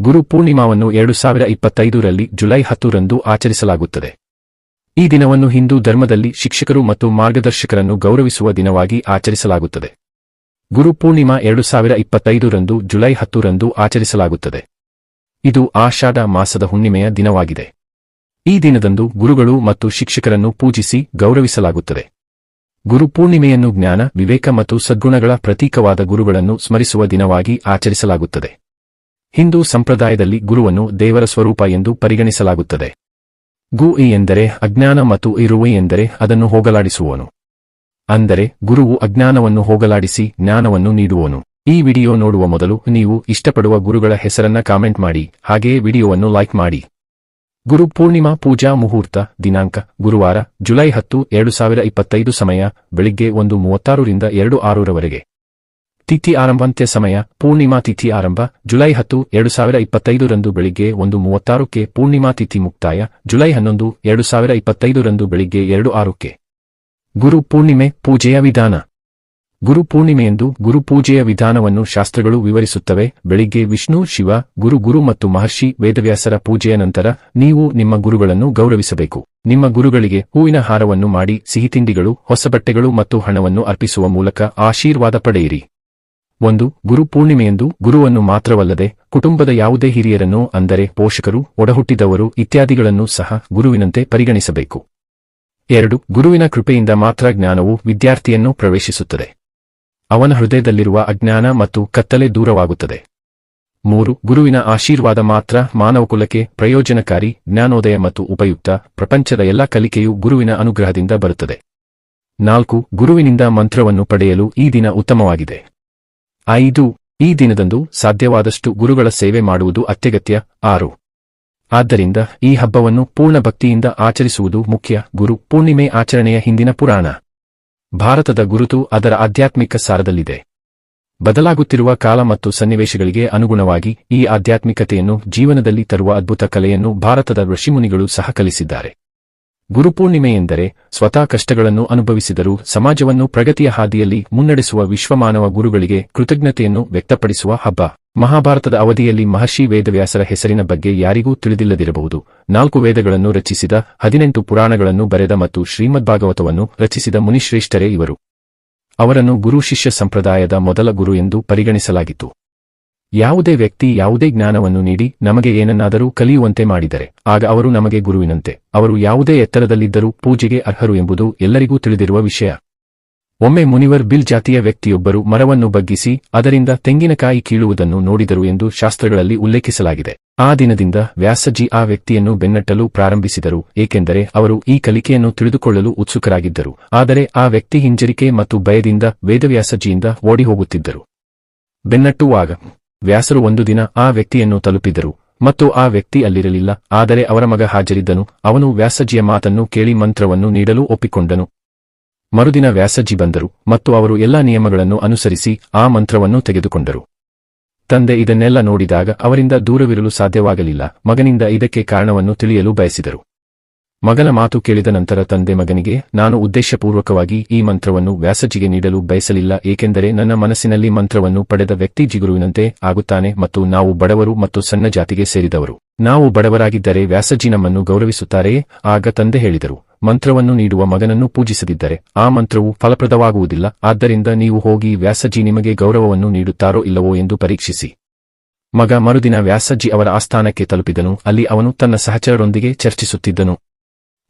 ಗುರು ಪೂರ್ಣಿಮಾವನ್ನು ಎರಡು ಸಾವಿರ ಇಪ್ಪತ್ತೈದರಲ್ಲಿ ಜುಲೈ ಹತ್ತರಂದು ಆಚರಿಸಲಾಗುತ್ತದೆ. ಈ ದಿನವನ್ನು ಹಿಂದೂ ಧರ್ಮದಲ್ಲಿ ಶಿಕ್ಷಕರು ಮತ್ತು ಮಾರ್ಗದರ್ಶಕರನ್ನು ಗೌರವಿಸುವ ದಿನವಾಗಿ ಆಚರಿಸಲಾಗುತ್ತದೆ. ಗುರು ಪೂರ್ಣಿಮಾ ಎರಡು ಸಾವಿರ ಇಪ್ಪತ್ತೈದರಂದು ಜುಲೈ ಹತ್ತರಂದು ಆಚರಿಸಲಾಗುತ್ತದೆ. ಇದು ಆಷಾಢ ಮಾಸದ ಹುಣ್ಣಿಮೆಯ ದಿನವಾಗಿದೆ. ಈ ದಿನದಂದು ಗುರುಗಳು ಮತ್ತು ಶಿಕ್ಷಕರನ್ನು ಪೂಜಿಸಿ ಗೌರವಿಸಲಾಗುತ್ತದೆ. ಗುರು ಪೂರ್ಣಿಮೆಯನ್ನು ಜ್ಞಾನ, ವಿವೇಕ ಮತ್ತು ಸದ್ಗುಣಗಳ ಪ್ರತೀಕವಾದ ಗುರುಗಳನ್ನು ಸ್ಮರಿಸುವ ದಿನವಾಗಿ ಆಚರಿಸಲಾಗುತ್ತದೆ. ಹಿಂದೂ ಸಂಪ್ರದಾಯದಲ್ಲಿ ಗುರುವನ್ನು ದೇವರ ಸ್ವರೂಪ ಎಂದು ಪರಿಗಣಿಸಲಾಗುತ್ತದೆ. ಗು ಇ ಎಂದರೆ ಅಜ್ಞಾನ ಮತ್ತು ಇರುವೆ ಎಂದರೆ ಅದನ್ನು ಹೋಗಲಾಡಿಸುವನು. ಅಂದರೆ ಗುರುವು ಅಜ್ಞಾನವನ್ನು ಹೋಗಲಾಡಿಸಿ ಜ್ಞಾನವನ್ನು ನೀಡುವನು. ಈ ವಿಡಿಯೋ ನೋಡುವ ಮೊದಲು ನೀವು ಇಷ್ಟಪಡುವ ಗುರುಗಳ ಹೆಸರನ್ನ ಕಾಮೆಂಟ್ ಮಾಡಿ ಹಾಗೆಯೇ ವಿಡಿಯೋವನ್ನು ಲೈಕ್ ಮಾಡಿ. ಗುರು ಪೂರ್ಣಿಮಾ ಪೂಜಾ ಮುಹೂರ್ತ ದಿನಾಂಕ ಗುರುವಾರ ಜುಲೈ ಹತ್ತು, ಎರಡು ಸಾವಿರ ಇಪ್ಪತ್ತೈದು ಸಮಯ, ಬೆಳಿಗ್ಗೆ ಒಂದು ಮೂವತ್ತಾರರಿಂದ ಎರಡು ಆರರವರೆಗೆ ತಿಥಿ ಆರಂಭಂತ್ಯ ಸಮಯ, ಪೂರ್ಣಿಮಾ ತಿಥಿ ಆರಂಭ, ಜುಲೈ ಹತ್ತು, ಎರಡು ಸಾವಿರ ಇಪ್ಪತ್ತೈದರಂದು ಬೆಳಿಗ್ಗೆ ಒಂದು ಮೂವತ್ತಾರಕ್ಕೆ ಪೂರ್ಣಿಮಾ ತಿಥಿ ಮುಕ್ತಾಯ, ಜುಲೈ ಹನ್ನೊಂದು, ಎರಡು ಸಾವಿರ ಇಪ್ಪತ್ತೈದರಂದು ಬೆಳಿಗ್ಗೆ ಎರಡು ಆರಕ್ಕೆ. ಗುರು ಪೂರ್ಣಿಮೆ, ಪೂಜೆಯ ವಿಧಾನ. ಗುರು ಪೂರ್ಣಿಮೆಯಂದು ಗುರು ಪೂಜೆಯ ವಿಧಾನವನ್ನು ಶಾಸ್ತ್ರಗಳು ವಿವರಿಸುತ್ತವೆ. ಬೆಳಿಗ್ಗೆ ವಿಷ್ಣು, ಶಿವ, ಗುರು ಗುರು ಮತ್ತು ಮಹರ್ಷಿ ವೇದವ್ಯಾಸರ ಪೂಜೆಯ ನಂತರ ನೀವು ನಿಮ್ಮ ಗುರುಗಳನ್ನು ಗೌರವಿಸಬೇಕು. ನಿಮ್ಮ ಗುರುಗಳಿಗೆ ಹೂವಿನ ಹಾರವನ್ನು ಮಾಡಿ, ಸಿಹಿತಿಂಡಿಗಳು ಹೊಸ ಬಟ್ಟೆಗಳು ಮತ್ತು ಹಣವನ್ನು ಅರ್ಪಿಸುವ ಮೂಲಕ ಆಶೀರ್ವಾದ ಪಡೆಯಿರಿ. ಒಂದು, ಗುರು ಪೂರ್ಣಿಮೆಯಂದು ಗುರುವನ್ನು ಮಾತ್ರವಲ್ಲದೆ ಕುಟುಂಬದ ಯಾವುದೇ ಹಿರಿಯರನ್ನು, ಅಂದರೆ ಪೋಷಕರು, ಒಡಹುಟ್ಟಿದವರು ಇತ್ಯಾದಿಗಳನ್ನು ಸಹ ಗುರುವಿನಂತೆ ಪರಿಗಣಿಸಬೇಕು. ಎರಡು, ಗುರುವಿನ ಕೃಪೆಯಿಂದ ಮಾತ್ರ ಜ್ಞಾನವು ವಿದ್ಯಾರ್ಥಿಯನ್ನು ಪ್ರವೇಶಿಸುತ್ತದೆ. ಅವನ ಹೃದಯದಲ್ಲಿರುವ ಅಜ್ಞಾನ ಮತ್ತು ಕತ್ತಲೆ ದೂರವಾಗುತ್ತದೆ. ಮೂರು, ಗುರುವಿನ ಆಶೀರ್ವಾದ ಮಾತ್ರ ಮಾನವಕುಲಕ್ಕೆ ಪ್ರಯೋಜನಕಾರಿ, ಜ್ಞಾನೋದಯ ಮತ್ತು ಉಪಯುಕ್ತ ಪ್ರಪಂಚದ ಎಲ್ಲ ಕಲಿಕೆಯು ಗುರುವಿನ ಅನುಗ್ರಹದಿಂದ ಬರುತ್ತದೆ. ನಾಲ್ಕು, ಗುರುವಿನಿಂದ ಮಂತ್ರವನ್ನು ಪಡೆಯಲು ಈ ದಿನ ಉತ್ತಮವಾಗಿದೆ. ಐದು ಈ ದಿನದಂದು ಸಾಧ್ಯವಾದಷ್ಟು ಗುರುಗಳ ಸೇವೆ ಮಾಡುವುದು ಅತ್ಯಗತ್ಯ. ಆರು. ಆದ್ದರಿಂದ ಈ ಹಬ್ಬವನ್ನು ಪೂರ್ಣ ಭಕ್ತಿಯಿಂದ ಆಚರಿಸುವುದು ಮುಖ್ಯ. ಗುರು ಪೂರ್ಣಿಮೆ ಆಚರಣೆಯ ಹಿಂದಿನ ಪುರಾಣ. ಭಾರತದ ಗುರುತು ಅದರ ಆಧ್ಯಾತ್ಮಿಕ ಸಾರದಲ್ಲಿದೆ. ಬದಲಾಗುತ್ತಿರುವ ಕಾಲ ಮತ್ತು ಸನ್ನಿವೇಶಗಳಿಗೆ ಅನುಗುಣವಾಗಿ ಈ ಆಧ್ಯಾತ್ಮಿಕತೆಯನ್ನು ಜೀವನದಲ್ಲಿ ತರುವ ಅದ್ಭುತ ಕಲೆಯನ್ನು ಭಾರತದ ಋಷಿಮುನಿಗಳು ಸಹ ಕಲಿಸಿದ್ದಾರೆ. ಗುರುಪೂರ್ಣಿಮೆ ಎಂದರೆ ಸ್ವತಃ ಕಷ್ಟಗಳನ್ನು ಅನುಭವಿಸಿದರೂ ಸಮಾಜವನ್ನು ಪ್ರಗತಿಯ ಹಾದಿಯಲ್ಲಿ ಮುನ್ನಡೆಸುವ ವಿಶ್ವಮಾನವ ಗುರುಗಳಿಗೆ ಕೃತಜ್ಞತೆಯನ್ನು ವ್ಯಕ್ತಪಡಿಸುವ ಹಬ್ಬ. ಮಹಾಭಾರತದ ಅವಧಿಯಲ್ಲಿ ಮಹರ್ಷಿ ವೇದವ್ಯಾಸರ ಹೆಸರಿನ ಬಗ್ಗೆ ಯಾರಿಗೂ ತಿಳಿದಿಲ್ಲದಿರಬಹುದು. ನಾಲ್ಕು ವೇದಗಳನ್ನು ರಚಿಸಿದ, ಹದಿನೆಂಟು ಪುರಾಣಗಳನ್ನು ಬರೆದ ಮತ್ತು ಶ್ರೀಮದ್ಭಾಗವತವನ್ನು ರಚಿಸಿದ ಮುನಿಶ್ರೇಷ್ಠರೇ ಇವರು. ಅವರನ್ನು ಗುರು ಶಿಷ್ಯ ಸಂಪ್ರದಾಯದ ಮೊದಲ ಗುರು ಎಂದು ಪರಿಗಣಿಸಲಾಗಿತ್ತು. ಯಾವುದೇ ವ್ಯಕ್ತಿ ಯಾವುದೇ ಜ್ಞಾನವನ್ನು ನೀಡಿ ನಮಗೆ ಏನನ್ನಾದರೂ ಕಲಿಯುವಂತೆ ಮಾಡಿದರೆ, ಆಗ ಅವರು ನಮಗೆ ಗುರುವಿನಂತೆ. ಅವರು ಯಾವುದೇ ಎತ್ತರದಲ್ಲಿದ್ದರೂ ಪೂಜೆಗೆ ಅರ್ಹರು ಎಂಬುದು ಎಲ್ಲರಿಗೂ ತಿಳಿದಿರುವ ವಿಷಯ. ಒಮ್ಮೆ ಮುನಿವರ್ ಬಿಲ್ ಜಾತಿಯ ವ್ಯಕ್ತಿಯೊಬ್ಬರು ಮರವನ್ನು ಬಗ್ಗಿಸಿ ಅದರಿಂದ ತೆಂಗಿನಕಾಯಿ ಕೀಳುವುದನ್ನು ನೋಡಿದರು ಎಂದು ಶಾಸ್ತ್ರಗಳಲ್ಲಿ ಉಲ್ಲೇಖಿಸಲಾಗಿದೆ. ಆ ದಿನದಿಂದ ವ್ಯಾಸಜಿ ಆ ವ್ಯಕ್ತಿಯನ್ನು ಬೆನ್ನಟ್ಟಲು ಪ್ರಾರಂಭಿಸಿದರು, ಏಕೆಂದರೆ ಅವರು ಈ ಕಲಿಕೆಯನ್ನು ತಿಳಿದುಕೊಳ್ಳಲು ಉತ್ಸುಕರಾಗಿದ್ದರು. ಆದರೆ ಆ ವ್ಯಕ್ತಿ ಹಿಂಜರಿಕೆ ಮತ್ತು ಭಯದಿಂದ ವೇದವ್ಯಾಸಜಿಯಿಂದ ಓಡಿಹೋಗುತ್ತಿದ್ದರು. ಬೆನ್ನಟ್ಟುವಾಗ ವ್ಯಾಸರು ಒಂದು ದಿನ ಆ ವ್ಯಕ್ತಿಯನ್ನು ತಲುಪಿದರು. ಮತ್ತು ಆ ವ್ಯಕ್ತಿ ಅಲ್ಲಿರಲಿಲ್ಲ, ಆದರೆ ಅವರ ಮಗ ಹಾಜರಿದ್ದನು. ಅವನು ವ್ಯಾಸಜಿಯ ಮಾತನ್ನು ಕೇಳಿ ಮಂತ್ರವನ್ನು ನೀಡಲು ಒಪ್ಪಿಕೊಂಡನು. ಮರುದಿನ ವ್ಯಾಸಜಿ ಬಂದರು, ಮತ್ತು ಅವರು ಎಲ್ಲಾ ನಿಯಮಗಳನ್ನು ಅನುಸರಿಸಿ ಆ ಮಂತ್ರವನ್ನು ತೆಗೆದುಕೊಂಡರು. ತಂದೆ ಇದನ್ನೆಲ್ಲ ನೋಡಿದಾಗ ಅವರಿಂದ ದೂರವಿರಲು ಸಾಧ್ಯವಾಗಲಿಲ್ಲ, ಮಗನಿಂದ ಇದಕ್ಕೆ ಕಾರಣವನ್ನು ತಿಳಿಯಲು ಬಯಸಿದರು. ಮಗನ ಮಾತು ಕೇಳಿದ ನಂತರ ತಂದೆ ಮಗನಿಗೆ, ನಾನು ಉದ್ದೇಶಪೂರ್ವಕವಾಗಿ ಈ ಮಂತ್ರವನ್ನು ವ್ಯಾಸಜಿಗೆ ನೀಡಲು ಬಯಸಲಿಲ್ಲ, ಏಕೆಂದರೆ ನನ್ನ ಮನಸ್ಸಿನಲ್ಲಿ ಮಂತ್ರವನ್ನು ಪಡೆದ ವ್ಯಕ್ತಿ ಜಿಗುರುವಿನಂತೆ ಆಗುತ್ತಾನೆ ಮತ್ತು ನಾವು ಬಡವರು ಮತ್ತು ಸಣ್ಣ ಜಾತಿಗೆ ಸೇರಿದವರು. ನಾವು ಬಡವರಾಗಿದ್ದರೆ ವ್ಯಾಸಜಿ ನಮ್ಮನ್ನು ಗೌರವಿಸುತ್ತಾರೆಯೇ ಆಗ ತಂದೆ ಹೇಳಿದರು, ಮಂತ್ರವನ್ನು ನೀಡುವ ಮಗನನ್ನು ಪೂಜಿಸದಿದ್ದರೆ, ಆ ಮಂತ್ರವು ಫಲಪ್ರದವಾಗುವುದಿಲ್ಲ, ಆದ್ದರಿಂದ ನೀವು ಹೋಗಿ ವ್ಯಾಸಜಿ ನಿಮಗೆ ಗೌರವವನ್ನು ನೀಡುತ್ತಾರೋ ಇಲ್ಲವೋ ಎಂದು ಪರೀಕ್ಷಿಸಿ. ಮಗ ಮರುದಿನ ವ್ಯಾಸಜಿ ಅವರ ಆಸ್ಥಾನಕ್ಕೆ ತಲುಪಿದನು, ಅಲ್ಲಿ ಅವನು ತನ್ನ ಸಹಚರರೊಂದಿಗೆ ಚರ್ಚಿಸುತ್ತಿದ್ದನು.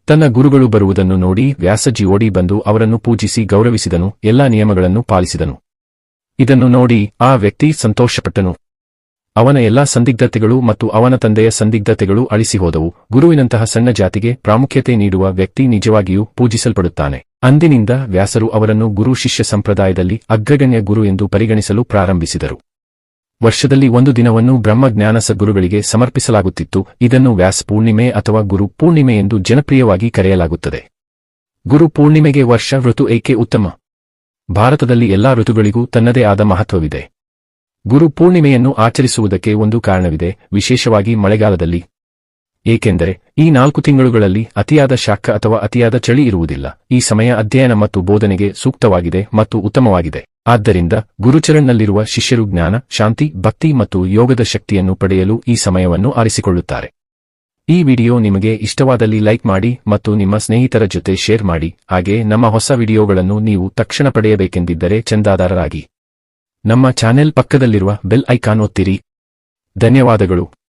ತನ್ನ ಗುರುಗಳು ಬರುವುದನ್ನು ನೋಡಿ ವ್ಯಾಸಜಿ ಓಡಿ ಬಂದು ಅವರನ್ನು ಪೂಜಿಸಿ ಗೌರವಿಸಿದನು, ಎಲ್ಲಾ ನಿಯಮಗಳನ್ನು ಪಾಲಿಸಿದನು. ಇದನ್ನು ನೋಡಿ ಆ ವ್ಯಕ್ತಿ ಸಂತೋಷಪಟ್ಟನು. ಅವನ ಎಲ್ಲಾ ಸಂದಿಗ್ಧತೆಗಳು ಮತ್ತು ಅವನ ತಂದೆಯ ಸಂದಿಗ್ಧತೆಗಳು ಅಳಿಸಿಹೋದವು. ಗುರುವಿನಂತಹ ಸಣ್ಣ ಜಾತಿಗೆ ಪ್ರಾಮುಖ್ಯತೆ ನೀಡುವ ವ್ಯಕ್ತಿ ನಿಜವಾಗಿಯೂ ಪೂಜಿಸಲ್ಪಡುತ್ತಾನೆ. ಅಂದಿನಿಂದ ವ್ಯಾಸರು ಅವರನ್ನು ಗುರು ಶಿಷ್ಯ ಸಂಪ್ರದಾಯದಲ್ಲಿ ಅಗ್ರಗಣ್ಯ ಗುರು ಎಂದು ಪರಿಗಣಿಸಲು ಪ್ರಾರಂಭಿಸಿದರು. ವರ್ಷದಲ್ಲಿ ಒಂದು ದಿನವನ್ನು ಬ್ರಹ್ಮಜ್ಞಾನಸ ಗುರುಗಳಿಗೆ ಸಮರ್ಪಿಸಲಾಗುತ್ತಿತ್ತು. ಇದನ್ನು ವ್ಯಾಸ ಪೂರ್ಣಿಮೆ ಅಥವಾ ಗುರು ಪೂರ್ಣಿಮೆ ಎಂದು ಜನಪ್ರಿಯವಾಗಿ ಕರೆಯಲಾಗುತ್ತದೆ. ಗುರು ಪೂರ್ಣಿಮೆಗೆ ವರ್ಷ ಋತು ಏಕೆ ಉತ್ತಮ? ಭಾರತದಲ್ಲಿ ಎಲ್ಲಾ ಋತುಗಳಿಗೂ ತನ್ನದೇ ಆದ ಮಹತ್ವವಿದೆ. ಗುರು ಪೂರ್ಣಿಮೆಯನ್ನು ಆಚರಿಸುವುದಕ್ಕೆ ಒಂದು ಕಾರಣವಿದೆ. ವಿಶೇಷವಾಗಿ ಮಳೆಗಾಲದಲ್ಲಿ ಏಕೆಂದರೆ ಈ ನಾಲ್ಕು ತಿಂಗಳುಗಳಲ್ಲಿ ಅತಿಯಾದ ಶಾಖ ಅಥವಾ ಅತಿಯಾದ ಚಳಿ ಇರುವುದಿಲ್ಲ. ಈ ಸಮಯ ಅಧ್ಯಯನ ಮತ್ತು ಬೋಧನೆಗೆ ಸೂಕ್ತವಾಗಿದೆ ಮತ್ತು ಉತ್ತಮವಾಗಿದೆ. ಆದ್ದರಿಂದ ಗುರುಚರಣ್ನಲ್ಲಿರುವ ಶಿಷ್ಯರು ಜ್ಞಾನ, ಶಾಂತಿ, ಭಕ್ತಿ ಮತ್ತು ಯೋಗದ ಶಕ್ತಿಯನ್ನು ಪಡೆಯಲು ಈ ಸಮಯವನ್ನು ಆರಿಸಿಕೊಳ್ಳುತ್ತಾರೆ. ಈ ವಿಡಿಯೋ ನಿಮಗೆ ಇಷ್ಟವಾದಲ್ಲಿ ಲೈಕ್ ಮಾಡಿ ಮತ್ತು ನಿಮ್ಮ ಸ್ನೇಹಿತರ ಜೊತೆ ಶೇರ್ ಮಾಡಿ. ಹಾಗೆ ನಮ್ಮ ಹೊಸ ವಿಡಿಯೋಗಳನ್ನು ನೀವು ತಕ್ಷಣ ಪಡೆಯಬೇಕೆಂದಿದ್ದರೆ ಚಂದಾದಾರರಾಗಿ. ನಮ್ಮ ಚಾನೆಲ್ ಪಕ್ಕದಲ್ಲಿರುವ ಬೆಲ್ ಐಕಾನ್ ಒತ್ತಿರಿ. ಧನ್ಯವಾದಗಳು.